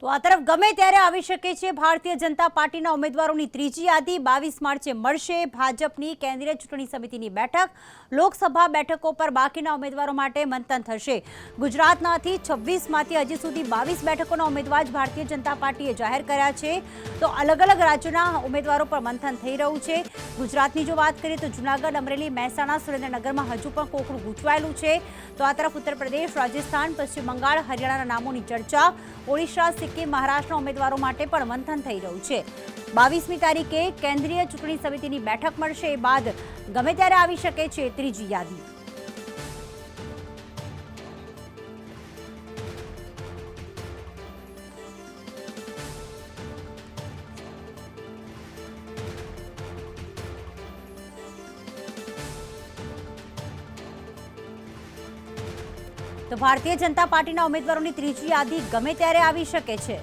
તો આ તરફ ગમે ત્યારે આવી શકે છે, ભારતીય જનતા પાર્ટીના ઉમેદવારોની ત્રીજી યાદી બાવીસ માર્ચે મળશે. ભાજપની કેન્દ્રીય ચૂંટણી સમિતિની બેઠક, લોકસભા બેઠકો પર બાકીના ઉમેદવારો માટે મંથન થશે. ગુજરાતનાથી છવ્વીસમાંથી હજી સુધી બાવીસ બેઠકોના ઉમેદવાર જ ભારતીય જનતા પાર્ટીએ જાહેર કર્યા છે. તો અલગ અલગ રાજ્યોના ઉમેદવારો પર મંથન થઈ રહ્યું છે. ગુજરાતની જો વાત કરીએ તો જૂનાગઢ, અમરેલી, મહેસાણા, સુરેન્દ્રનગરમાં હજુ પણ કોકડું ગૂંચવાયેલું છે. તો આ તરફ ઉત્તર પ્રદેશ રાજસ્થાન, પશ્ચિમ બંગાળ, હરિયાણાના નામોની ચર્ચા. ઓડિશા, સિક્કિમ, મહારાષ્ટ્રના ઉમેદવારો માટે પણ મંથન થઈ રહ્યું છે. બાવીસમી તારીખે કેન્દ્રીય ચૂંટણી સમિતિની બેઠક મળશે એ બાદ ગમે ત્યારે આવી શકે છે ત્રીજી યાદી. તો ભારતીય જનતા પાર્ટીના ઉમેદવારોની ત્રીજી યાદી ગમે ત્યારે આવી શકે છે.